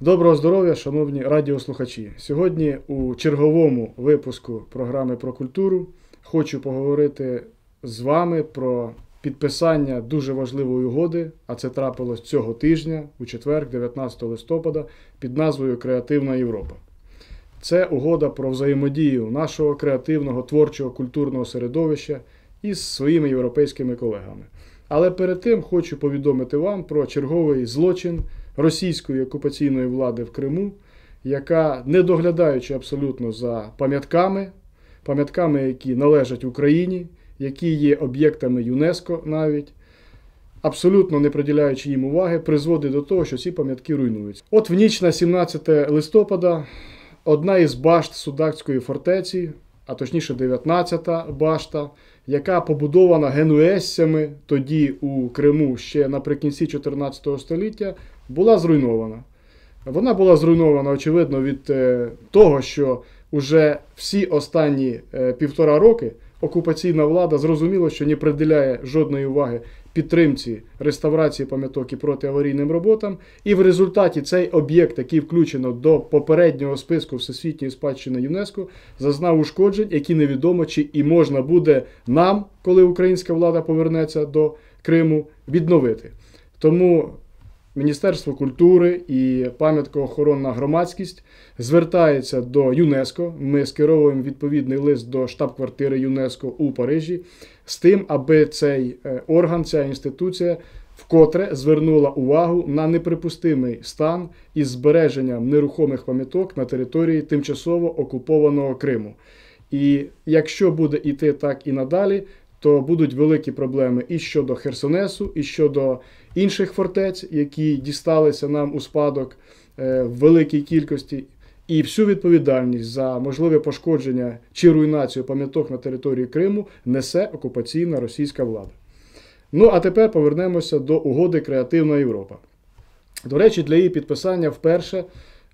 Доброго здоров'я, шановні радіослухачі. Сьогодні у черговому випуску програми про культуру хочу поговорити з вами про підписання дуже важливої угоди, а це трапилось цього тижня, у четвер, 19 листопада, під назвою Креативна Європа. Це угода про взаємодію нашого креативного творчого культурного середовища із своїми європейськими колегами. Але перед тим хочу повідомити вам про черговий злочин російської окупаційної влади в Криму, яка, не доглядаючи абсолютно за пам'ятками, пам'ятками, які належать Україні, які є об'єктами ЮНЕСКО навіть, абсолютно не приділяючи їм уваги, призводить до того, що ці пам'ятки руйнуються. От в ніч на 17 листопада одна із башт Судакської фортеці, а точніше 19-та башта, яка побудована генуесцями тоді у Криму ще наприкінці 14 століття, була зруйнована. Вона була зруйнована, очевидно, від е, того, що уже всі останні е, півтора роки окупаційна влада зрозуміла, що не приділяє жодної уваги підтримці реставрації пам'яток і протиаварійним роботам. І в результаті цей об'єкт, який включено до попереднього списку Всесвітньої спадщини ЮНЕСКО, зазнав ушкоджень, які невідомо чи і можна буде нам, коли українська влада повернеться до Криму, відновити. Тому Міністерство культури і пам'яткоохоронна громадськість звертається до ЮНЕСКО. Ми скеровуємо відповідний лист до штаб-квартири ЮНЕСКО у Парижі з тим, аби цей е, орган, ця інституція вкотре звернула увагу на неприпустимий стан із збереженням нерухомих пам'яток на території тимчасово окупованого Криму. І якщо буде йти так і надалі, то будуть великі проблеми і щодо Херсонесу, і щодо інших фортець, які дісталися нам у спадок е, в великій кількості. І всю відповідальність за можливе пошкодження чи руйнацію пам'яток на території Криму несе окупаційна російська влада. Ну, а тепер повернемося до угоди Креативна Європа. До речі, для її підписання вперше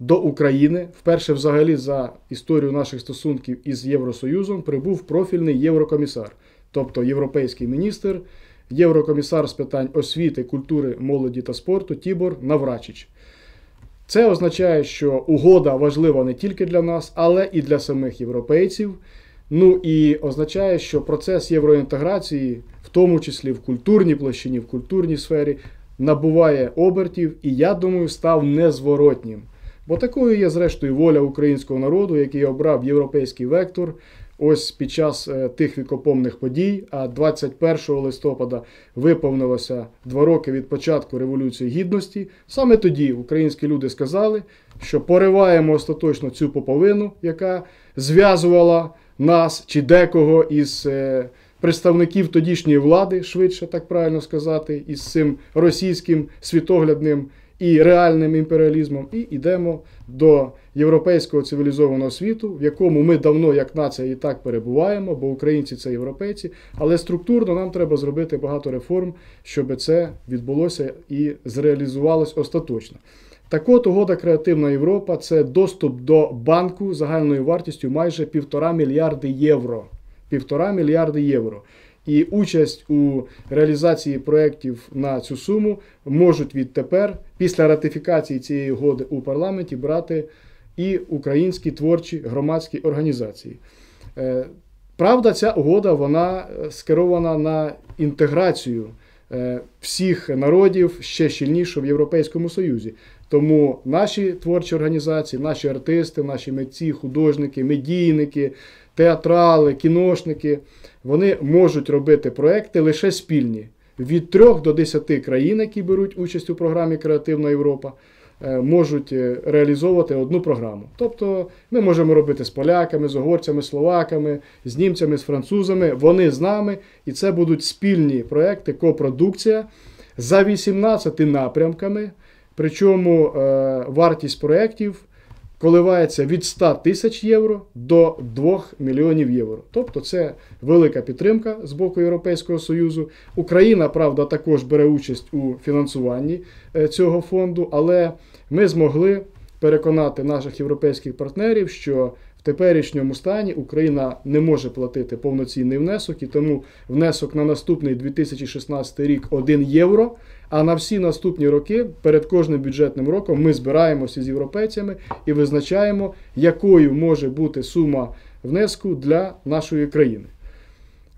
до України, вперше взагалі за історію наших стосунків із Євросоюзом, прибув профільний єврокомісар тобто європейський міністр, єврокомісар з питань освіти, культури, молоді та спорту Тібор Наврачич. Це означає, що угода важлива не тільки для нас, але і для самих європейців. Ну і означає, що процес євроінтеграції, в тому числі в культурній площині, в культурній сфері, набуває обертів і, я думаю, став незворотнім. Бо такою є, зрештою, воля українського народу, який обрав європейський вектор, Ось під час е, тих вікопомних подій, а 21 листопада виповнилося два роки від початку Революції Гідності. Саме тоді українські люди сказали, що пориваємо остаточно цю поповину, яка зв'язувала нас чи декого із е, представників тодішньої влади, швидше так правильно сказати, із цим російським світоглядним і реальним імперіалізмом, і йдемо до європейського цивілізованого світу, в якому ми давно, як нація, і так перебуваємо, бо українці це європейці, але структурно нам треба зробити багато реформ, щоб це відбулося і зреалізувалось остаточно. Так от угода Креативна Європа це доступ до банку загальною вартістю майже півтора мільярди євро. Півтора мільярди євро. І участь у реалізації проєктів на цю суму можуть відтепер, після ратифікації цієї угоди у парламенті, брати і українські творчі громадські організації. Е, правда, ця угода вона скерована на інтеграцію е, всіх народів ще щільніше в Європейському Союзі. Тому наші творчі організації, наші артисти, наші митці, художники, медійники, театрали, кіношники вони можуть робити проекти лише спільні від 3 до 10 країн, які беруть участь у програмі Креативна Європа. Е, можуть е, реалізовувати одну програму. Тобто ми можемо робити з поляками, з угорцями, словаками, з німцями, з французами. Вони з нами, і це будуть спільні проекти, копродукція за 18 напрямками. Причому е, вартість проєктів коливається від 100 тисяч євро до 2 мільйонів євро. Тобто це велика підтримка з боку Європейського Союзу. Україна, правда, також бере участь у фінансуванні е, цього фонду, але ми змогли переконати наших європейських партнерів, що теперішньому стані Україна не може платити повноцінний внесок, і тому внесок на наступний 2016 рік 1 євро. А на всі наступні роки перед кожним бюджетним роком ми збираємося з європейцями і визначаємо, якою може бути сума внеску для нашої країни.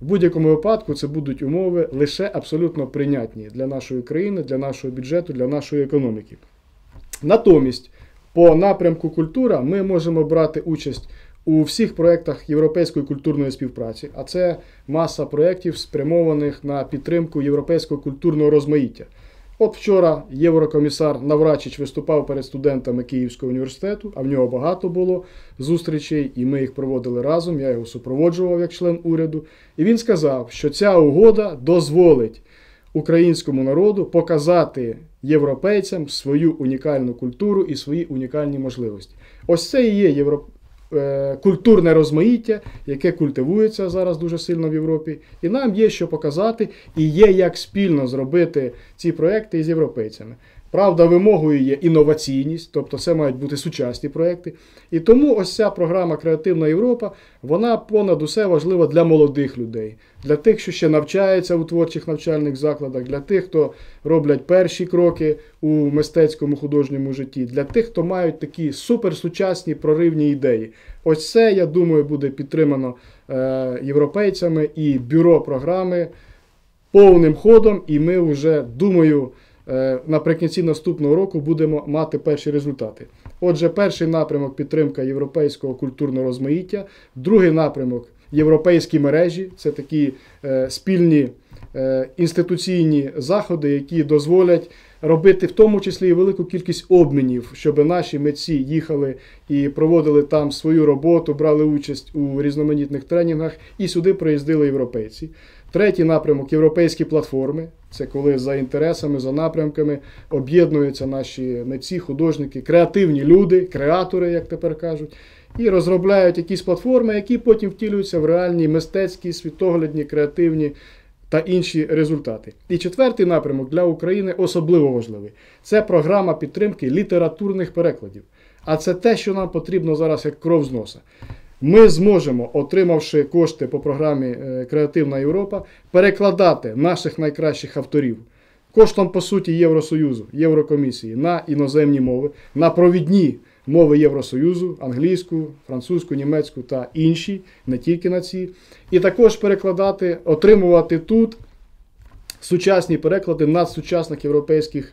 В будь-якому випадку це будуть умови лише абсолютно прийнятні для нашої країни, для нашого бюджету, для нашої економіки. Натомість, по напрямку культура ми можемо брати участь у всіх проєктах європейської культурної співпраці, а це маса проєктів, спрямованих на підтримку європейського культурного розмаїття. От вчора єврокомісар Наврачич виступав перед студентами Київського університету, а в нього багато було зустрічей, і ми їх проводили разом. Я його супроводжував як член уряду. І він сказав, що ця угода дозволить українському народу показати європейцям свою унікальну культуру і свої унікальні можливості. Ось це і є євро... Е, культурне розмаїття, яке культивується зараз дуже сильно в Європі, і нам є що показати, і є як спільно зробити ці проекти із європейцями. Правда, вимогою є інноваційність, тобто це мають бути сучасні проекти. І тому ось ця програма Креативна Європа, вона понад усе важлива для молодих людей, для тих, що ще навчаються у творчих навчальних закладах, для тих, хто роблять перші кроки у мистецькому художньому житті, для тих, хто мають такі суперсучасні проривні ідеї. Ось це, я думаю, буде підтримано е, європейцями і бюро програми повним ходом, і ми вже думаю. Е, наприкінці наступного року будемо мати перші результати. Отже, перший напрямок підтримка європейського культурного розмаїття, другий напрямок європейські мережі це такі е, спільні е, інституційні заходи, які дозволять. Робити в тому числі і велику кількість обмінів, щоб наші митці їхали і проводили там свою роботу, брали участь у різноманітних тренінгах, і сюди приїздили європейці. Третій напрямок європейські платформи. Це коли за інтересами, за напрямками об'єднуються наші митці, художники, креативні люди, креатори, як тепер кажуть, і розробляють якісь платформи, які потім втілюються в реальні мистецькі, світоглядні, креативні та інші результати. І четвертий напрямок для України особливо важливий це програма підтримки літературних перекладів. А це те, що нам потрібно зараз як кров з носа. Ми зможемо, отримавши кошти по програмі е, Креативна Європа, перекладати наших найкращих авторів коштом, по суті, Євросоюзу, Єврокомісії на іноземні мови, на провідні мови Євросоюзу, англійську, французьку, німецьку та інші, не тільки на ці. І також перекладати, отримувати тут сучасні переклади надсучасних європейських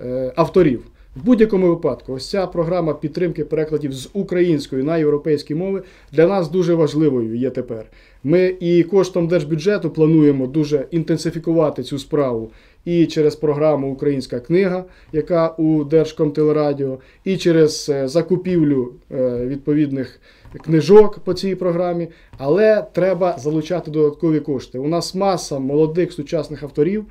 е, авторів. В будь-якому випадку, ось ця програма підтримки перекладів з української на європейські мови для нас дуже важливою є тепер. Ми і коштом держбюджету плануємо дуже інтенсифікувати цю справу і через програму Українська книга, яка у Держкомтелерадіо, і через е, закупівлю е, відповідних книжок по цій програмі. Але треба залучати додаткові кошти. У нас маса молодих сучасних авторів.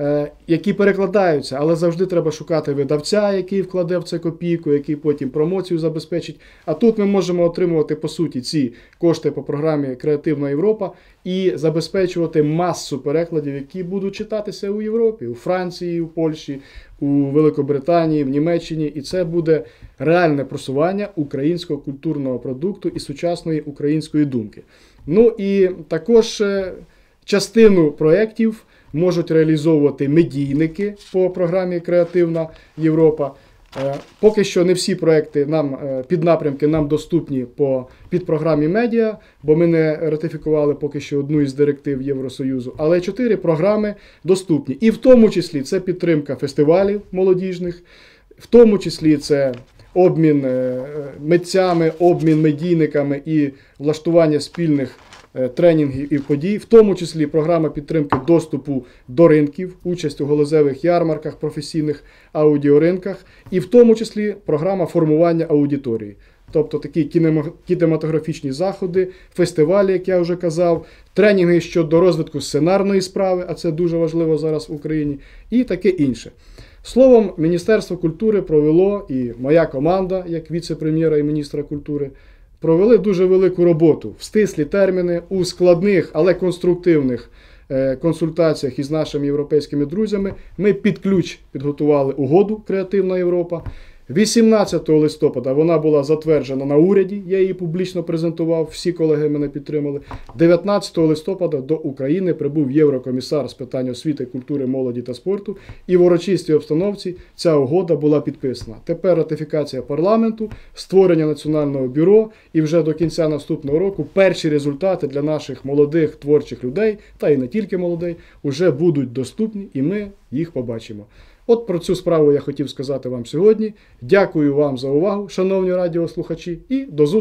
Е, які перекладаються, але завжди треба шукати видавця, який вкладе в це копійку, який потім промоцію забезпечить. А тут ми можемо отримувати по суті ці кошти по програмі Креативна Європа і забезпечувати масу перекладів, які будуть читатися у Європі, у Франції, у Польщі, у Великобританії, в Німеччині. І це буде реальне просування українського культурного продукту і сучасної української думки. Ну і також е, частину проєктів можуть реалізовувати медійники по програмі Креативна Європа. Е, поки що не всі проекти нам е, піднапрямки нам доступні по підпрограмі медіа, бо ми не ратифікували поки що одну із директив Євросоюзу. Але чотири програми доступні. І в тому числі це підтримка фестивалів молодіжних, в тому числі це обмін е, митцями, обмін медійниками і влаштування спільних. Е, тренінгів і подій, в тому числі програма підтримки доступу до ринків, участь у голозевих ярмарках, професійних аудіоринках, і в тому числі програма формування аудиторії. Тобто такі кінематографічні заходи, фестивалі, як я вже казав, тренінги щодо розвитку сценарної справи, а це дуже важливо зараз в Україні, і таке інше. Словом, Міністерство культури провело і моя команда, як віце-прем'єра і міністра культури, провели дуже велику роботу в стислі терміни у складних, але конструктивних е, консультаціях із нашими європейськими друзями. Ми під ключ підготували угоду Креативна Європа. 18 листопада вона була затверджена на уряді. Я її публічно презентував. Всі колеги мене підтримали. 19 листопада до України прибув єврокомісар з питань освіти, культури, молоді та спорту. І в урочистій обстановці ця угода була підписана. Тепер ратифікація парламенту, створення національного бюро, і вже до кінця наступного року перші результати для наших молодих творчих людей, та і не тільки молодих, вже будуть доступні, і ми їх побачимо. От про цю справу я хотів сказати вам сьогодні. Дякую вам за увагу, шановні радіослухачі, і до зустрічі.